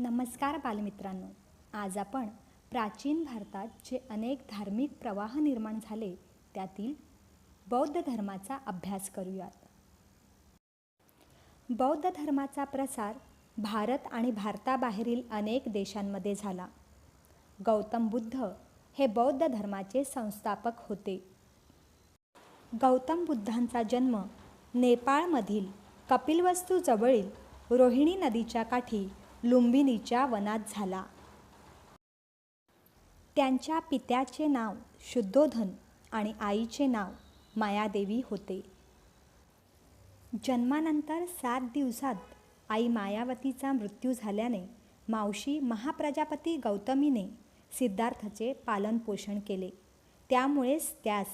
नमस्कार बालमित्रांनो. आज आपण प्राचीन भारतात जे अनेक धार्मिक प्रवाह निर्माण झाले त्यातील बौद्ध धर्माचा अभ्यास करूयात. बौद्ध धर्माचा प्रसार भारत आणि भारताबाहेरील अनेक देशांमध्ये झाला. गौतम बुद्ध हे बौद्ध धर्माचे संस्थापक होते. गौतम बुद्धांचा जन्म नेपाळमधील कपिलवस्तूजवळील रोहिणी नदीच्या काठी लुंबिनीच्या वनात झाला. त्यांच्या पित्याचे नाव शुद्धोधन आणि आईचे नाव मायादेवी होते. जन्मानंतर सात दिवसात आई मायावतीचा मृत्यू झाल्याने मावशी महाप्रजापती गौतमीने सिद्धार्थचे पालनपोषण केले. त्यामुळेच त्यास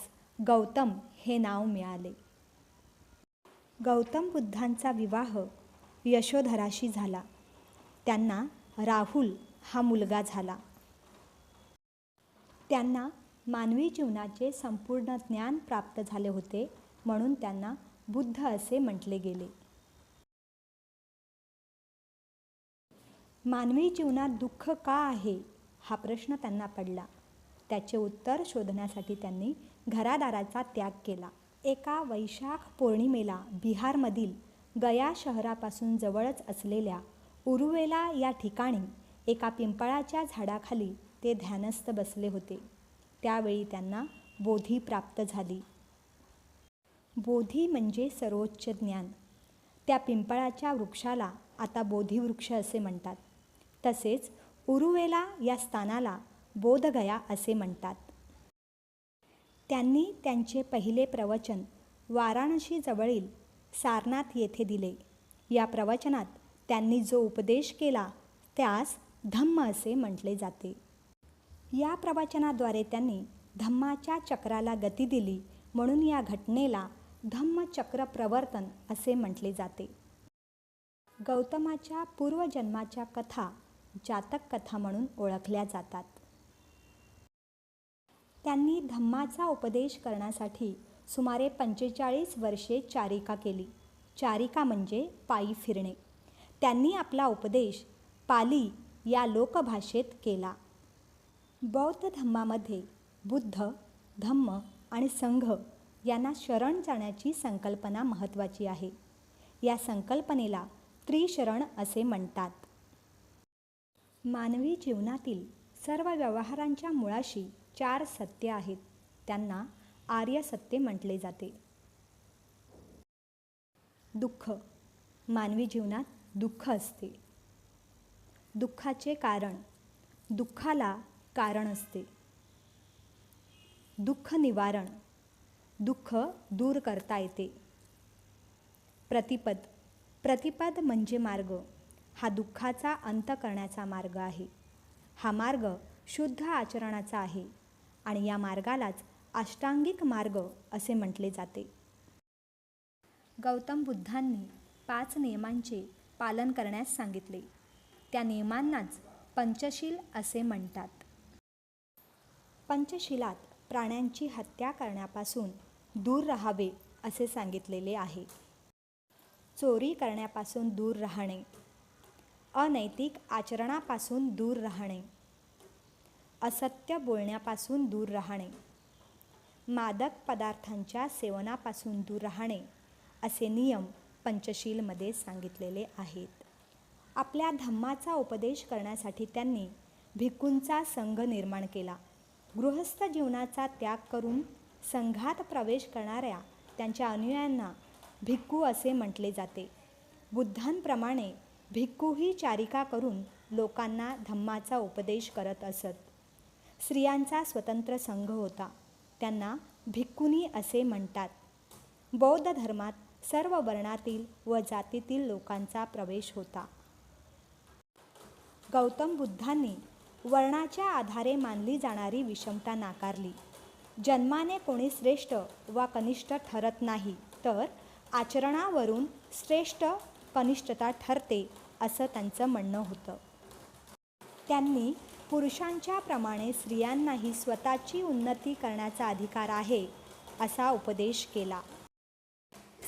गौतम हे नाव मिळाले. गौतम बुद्धांचा विवाह यशोधराशी झाला. त्यांना राहुल हा मुलगा झाला. त्यांना मानवी जीवनाचे संपूर्ण ज्ञान प्राप्त झाले होते म्हणून त्यांना बुद्ध असे म्हटले गेले. मानवी जीवनात दुःख का आहे? हा प्रश्न त्यांना पडला. त्याचे उत्तर शोधण्यासाठी त्यांनी घरादाराचा त्याग केला. एका वैशाख पौर्णिमेला बिहारमधील गया शहरापासून जवळच असलेल्या उरुवेला या ठिकाणी एका पिंपळाच्या झाडाखाली ते ध्यानस्थ बसले होते. त्यावेळी त्यांना बोधी प्राप्त झाली. बोधी म्हणजे सर्वोच्च ज्ञान. त्या पिंपळाच्या वृक्षाला आता बोधिवृक्ष असे म्हणतात. तसेच उरुवेला या स्थानाला बोधगया असे म्हणतात. त्यांनी त्यांचे पहिले प्रवचन वाराणसीजवळील सारनाथ येथे दिले. या प्रवचनात त्यांनी जो उपदेश केला त्यास धम्म असे म्हटले जाते. या प्रवचनाद्वारे त्यांनी धम्माच्या चक्राला गती दिली म्हणून या घटनेला धम्मचक्र प्रवर्तन असे म्हटले जाते. गौतमाच्या पूर्वजन्माच्या कथा जातक कथा म्हणून ओळखल्या जातात. त्यांनी धम्माचा उपदेश करण्यासाठी सुमारे पंचेचाळीस वर्षे चारिका केली. चारिका म्हणजे पायी फिरणे. त्यांनी आपला उपदेश पाली या लोकभाषेत केला. बौद्ध धम्मामध्ये बुद्ध धम्म आणि संघ यांना शरण जाण्याची संकल्पना महत्त्वाची आहे. या संकल्पनेला त्रिशरण असे म्हणतात. मानवी जीवनातील सर्व व्यवहारांच्या मुळाशी चार सत्य आहेत. त्यांना आर्य सत्य म्हटले जाते. दुःख. मानवी जीवनात दुःख असते. दुःखाचे कारण दुःखाला कारण असते. दुःख निवारण दुःख दूर करता येते. प्रतिपद प्रतिपद म्हणजे मार्ग. हा दुःखाचा अंत करण्याचा मार्ग आहे. हा मार्ग शुद्ध आचरणाचा आहे आणि या मार्गालाच अष्टांगिक मार्ग असे म्हटले जाते. गौतम बुद्धांनी पाच नियमांचे पालन करण्यास सांगितले. त्या नियमांनाच पंचशील असे म्हणतात. पंचशिलात प्राण्यांची हत्या करण्यापासून दूर राहावे असे सांगितलेले आहे. चोरी करण्यापासून दूर राहणे. अनैतिक आचरणापासून दूर राहणे. असत्य बोलण्यापासून दूर राहणे. मादक पदार्थांच्या सेवनापासून दूर राहणे असे नियम पंचशीलमध्ये सांगितलेले आहेत. आपल्या धम्माचा उपदेश करण्यासाठी त्यांनी भिक्खूंचा संघ निर्माण केला. गृहस्थ जीवनाचा त्याग करून संघात प्रवेश करणाऱ्या त्यांच्या अनुयायांना भिक्खू असे म्हटले जाते. बुद्धांप्रमाणे भिक्खूही चारिका करून लोकांना धम्माचा उपदेश करत असत. स्त्रियांचा स्वतंत्र संघ होता. त्यांना भिक्खुनी असे म्हणतात. बौद्ध धर्मात सर्व वर्णातील व जातीतील लोकांचा प्रवेश होता. गौतम बुद्धांनी वर्णाच्या आधारे मानली जाणारी विषमता नाकारली. जन्माने कोणी श्रेष्ठ वा कनिष्ठ ठरत नाही तर आचरणावरून श्रेष्ठ कनिष्ठता ठरते असं त्यांचं म्हणणं होतं. त्यांनी पुरुषांच्या प्रमाणे स्त्रियांनाही स्वतःची उन्नती करण्याचा अधिकार आहे असा उपदेश केला.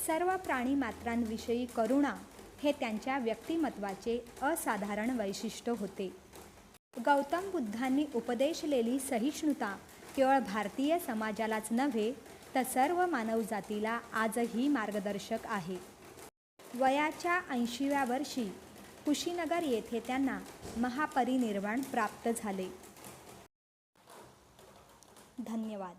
सर्व प्राणीमात्रांविषयी करुणा हे त्यांच्या व्यक्तिमत्वाचे असाधारण वैशिष्ट्य होते. गौतम बुद्धांनी उपदेशलेली सहिष्णुता केवळ भारतीय समाजालाच नव्हे तर सर्व मानवजातीला आजही मार्गदर्शक आहे. वयाच्या ऐंशीव्या वर्षी कुशीनगर येथे त्यांना महापरिनिर्वाण प्राप्त झाले. धन्यवाद.